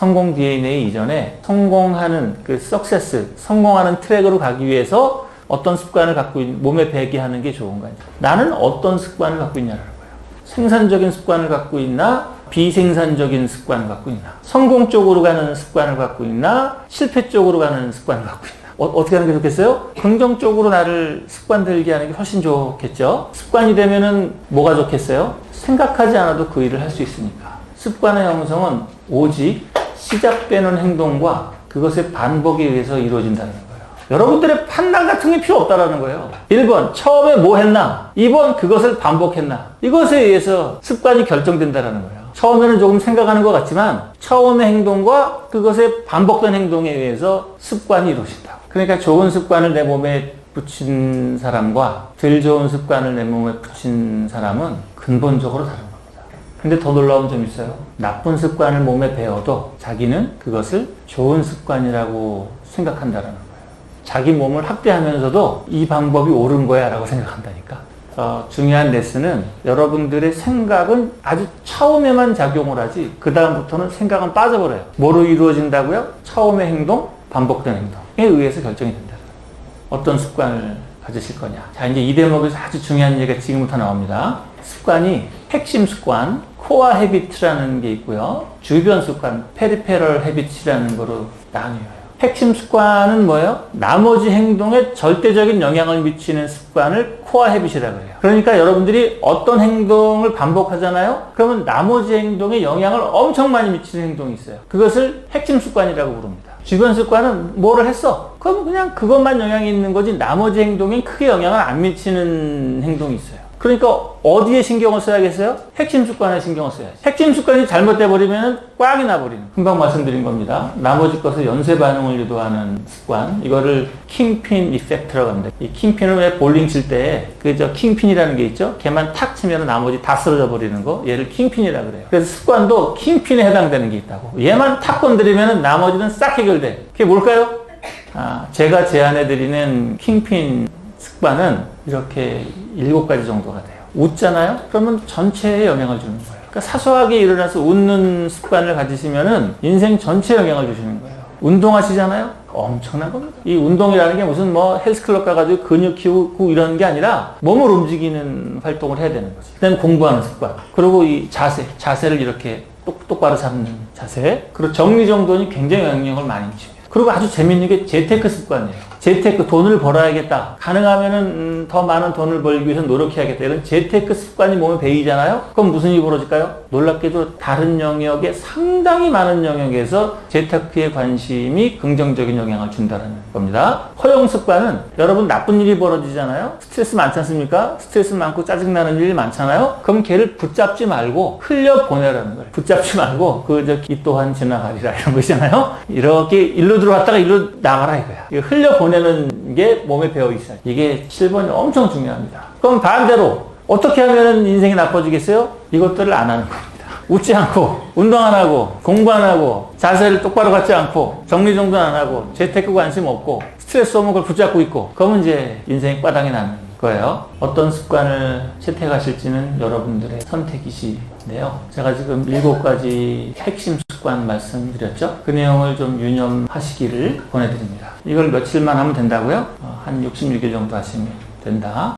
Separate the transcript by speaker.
Speaker 1: 성공 DNA 이전에 성공하는 그 석세스, 성공하는 트랙으로 가기 위해서 어떤 습관을 갖고 있, 몸에 배게 하는 게 좋은가? 나는 어떤 습관을 갖고 있냐라는 거예요. 생산적인 습관을 갖고 있나? 비생산적인 습관을 갖고 있나? 성공 쪽으로 가는 습관을 갖고 있나? 실패 쪽으로 가는 습관을 갖고 있나? 어, 떻게 하는 게 좋겠어요? 긍정적으로 나를 습관 들게 하는 게 훨씬 좋겠죠? 습관이 되면은 뭐가 좋겠어요? 생각하지 않아도 그 일을 할 수 있으니까. 습관의 형성은 오직 시작되는 행동과 그것의 반복에 의해서 이루어진다는 거예요. 여러분들의 판단 같은 게 필요 없다라는 거예요. 1번, 처음에 뭐 했나? 2번, 그것을 반복했나? 이것에 의해서 습관이 결정된다라는 거예요. 처음에는 조금 생각하는 것 같지만 처음의 행동과 그것의 반복된 행동에 의해서 습관이 이루어진다. 그러니까 좋은 습관을 내 몸에 붙인 사람과 덜 좋은 습관을 내 몸에 붙인 사람은 근본적으로 다른 겁니다. 근데 더 놀라운 점이 있어요. 나쁜 습관을 몸에 배워도 자기는 그것을 좋은 습관이라고 생각한다는 거예요. 자기 몸을 학대하면서도 이 방법이 옳은 거야 라고 생각한다니까. 어, 중요한 레슨은 여러분들의 생각은 아주 처음에만 작용을 하지 그 다음부터는 생각은 빠져버려요. 뭐로 이루어진다고요? 처음의 행동, 반복된 행동에 의해서 결정이 된다. 어떤 습관을 가지실 거냐. 자, 이제 이 대목에서 아주 중요한 얘기가 지금부터 나옵니다. 습관이 핵심 습관, 코어 헤비트라는 게 있고요. 주변 습관, 페리페럴 헤비트라는 거로 나뉘어요. 핵심 습관은 뭐예요? 나머지 행동에 절대적인 영향을 미치는 습관을 코어 헤빗이라고 해요. 그러니까 여러분들이 어떤 행동을 반복하잖아요? 그러면 나머지 행동에 영향을 엄청 많이 미치는 행동이 있어요. 그것을 핵심 습관이라고 부릅니다. 주변 습관은 뭐를 했어? 그럼 그냥 그것만 영향이 있는 거지 나머지 행동엔 크게 영향을 안 미치는 행동이 있어요. 그러니까 어디에 신경을 써야겠어요? 핵심 습관에 신경을 써야지. 핵심 습관이 잘못돼 버리면 꽝이 나 버리는. 금방 말씀드린 겁니다. 나머지 것을 연쇄 반응을 유도하는 습관. 이거를 킹핀 이펙트라고 합니다. 이 킹핀은 왜 볼링 칠 때 그 저 킹핀이라는 게 있죠? 걔만 탁 치면 나머지 다 쓰러져 버리는 거. 얘를 킹핀이라 그래요. 그래서 습관도 킹핀에 해당되는 게 있다고. 얘만 탁 건드리면 나머지는 싹 해결돼. 그게 뭘까요? 아, 제가 제안해 드리는 킹핀 습관은 이렇게 일곱 가지 정도가 돼요. 웃잖아요? 그러면 전체에 영향을 주는 거예요. 그러니까 사소하게 일어나서 웃는 습관을 가지시면은 인생 전체에 영향을 주시는 거예요. 운동하시잖아요? 엄청난 겁니다. 이 운동이라는 게 무슨 뭐 헬스클럽 가가지고 근육 키우고 이런 게 아니라 몸을 움직이는 활동을 해야 되는. 그 다음에 공부하는 습관. 그리고 이 자세. 자세를 이렇게 똑, 똑바로 잡는 자세. 그리고 정리정돈이 굉장히 영향을 많이 미칩니다. 그리고 아주 재밌는 게 재테크 습관이에요. 재테크 돈을 벌어야겠다. 가능하면은 음, 더 많은 돈을 벌기 위해서 노력해야겠다. 이런 재테크 습관이 몸에 배이잖아요. 그럼 무슨 일이 벌어질까요? 놀랍게도 다른 영역에 상당히 많은 영역에서 재테크에 관심이 긍정적인 영향을 준다는 겁니다. 허용 습관은 여러분 나쁜 일이 벌어지잖아요. 스트레스 많지 않습니까? 스트레스 많고 짜증나는 일이 많잖아요. 그럼 걔를 붙잡지 말고 흘려 보내라는 거예요. 붙잡지 말고 그이 또한 지나가리라 이런 거 있잖아요. 이렇게 일로 들어왔다가 일로 나가라 이거야. 이거 흘려 보내 는 게 몸에 배어 있어요. 이게 7번이 엄청 중요합니다. 그럼 반대로 어떻게 하면 인생이 나빠지겠어요? 이것들을 안 하는 겁니다. 웃지 않고, 운동 안 하고, 공부 안 하고, 자세를 똑바로 갖지 않고, 정리정돈 안 하고, 재테크 관심 없고, 스트레스 오면 그걸 붙잡고 있고, 그러면 이제 인생이 빠당이 나는 거예요. 어떤 습관을 채택하실지는 여러분들의 선택이시네요. 제가 지금 일곱 가지 핵심 습관 말씀드렸죠? 그 내용을 좀 유념하시기를 권해드립니다. 이걸 며칠만 하면 된다고요? 어, 한 66일 정도 하시면 된다.